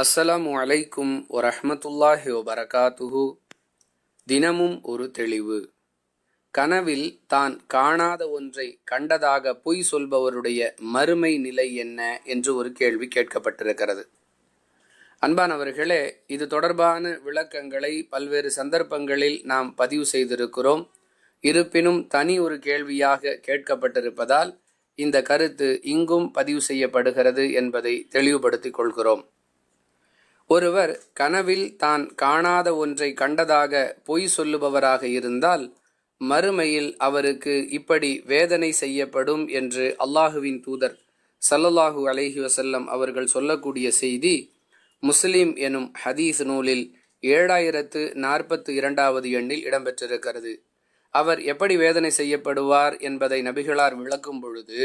அஸ்ஸலாமு அலைக்கும் வரஹமத்துல்லாஹி வபரகாத்துஹு. தினமும் ஒரு தெளிவு. கனவில் தான் காணாத ஒன்றை கண்டதாக பொய் சொல்பவருடைய மறுமை நிலை என்ன என்று ஒரு கேள்வி கேட்கப்பட்டிருக்கிறது. அன்பானவர்களே இது தொடர்பான விளக்கங்களை பல்வேறு சந்தர்ப்பங்களில் நாம் பதிவு செய்திருக்கிறோம். இருப்பினும் தனி ஒரு கேள்வியாக கேட்கப்பட்டிருப்பதால் இந்த கருத்து இங்கும் பதிவு செய்யப்படுகிறது என்பதை தெளிவுபடுத்திக் கொள்கிறோம். ஒருவர் கனவில் தான் காணாத ஒன்றை கண்டதாக பொய் சொல்லுபவராக இருந்தால் மறுமையில் அவருக்கு இப்படி வேதனை செய்யப்படும் என்று அல்லாஹுவின் தூதர் சல்லல்லாஹு அலஹி வசல்லம் அவர்கள் சொல்லக்கூடிய செய்தி முஸ்லிம் எனும் ஹதீஸ் நூலில் ஏழாயிரத்து நாற்பத்து இரண்டாவது எண்ணில் இடம்பெற்றிருக்கிறது. அவர் எப்படி வேதனை செய்யப்படுவார் என்பதை நபிகளார் விளக்கும் பொழுது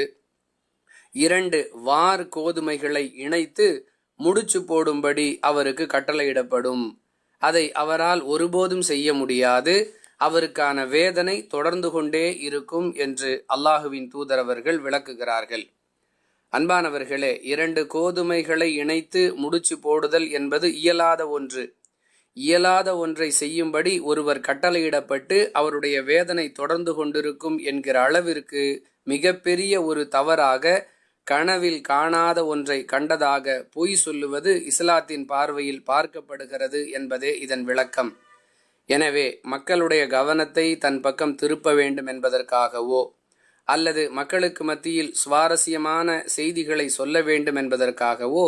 இரண்டு வார் கோதுமைகளை இணைத்து முடிச்சு போடும்படி அவருக்கு கட்டளையிடப்படும். அதை அவரால் ஒருபோதும் செய்ய முடியாது. அவருக்கான வேதனை தொடர்ந்து கொண்டே இருக்கும் என்று அல்லாஹுவின் தூதரவர்கள் விளக்குகிறார்கள். அன்பானவர்களே இரண்டு கோதுமைகளை இணைத்து முடிச்சு போடுதல் என்பது இயலாத ஒன்று. இயலாத ஒன்றை செய்யும்படி ஒருவர் கட்டளையிடப்பட்டு அவருடைய வேதனை தொடர்ந்து கொண்டிருக்கும் என்கிற அளவிற்கு மிகப்பெரிய ஒரு தவறாக கனவில் காணாத ஒன்றை கண்டதாக பொய் சொல்லுவது இஸ்லாத்தின் பார்வையில் பார்க்கப்படுகிறது என்பதே இதன் விளக்கம். எனவே மக்களுடைய கவனத்தை தன் பக்கம் திருப்ப வேண்டும் என்பதற்காகவோ அல்லது மக்களுக்கு மத்தியில் சுவாரஸ்யமான செய்திகளை சொல்ல வேண்டும் என்பதற்காகவோ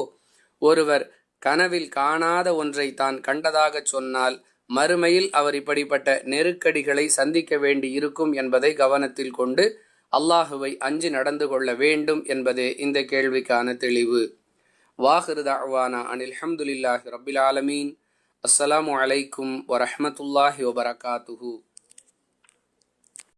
ஒருவர் கனவில் காணாத ஒன்றை தான் கண்டதாக சொன்னால் மறுமையில் அவர் இப்படிப்பட்ட நெருக்கடிகளை சந்திக்க வேண்டி இருக்கும் என்பதை கவனத்தில் கொண்டு அல்லாஹுவை அஞ்சு நடந்து கொள்ள வேண்டும் என்பதே இந்த கேள்விக்கான தெளிவு. வாஹிருதாவானா அனில் ஹம்துலில்லாஹி ரபில் ஆலமீன். அஸ்ஸலாமு அலைக்கும் வரஹமத்துல்லாஹி வபரகாத்துஹூ.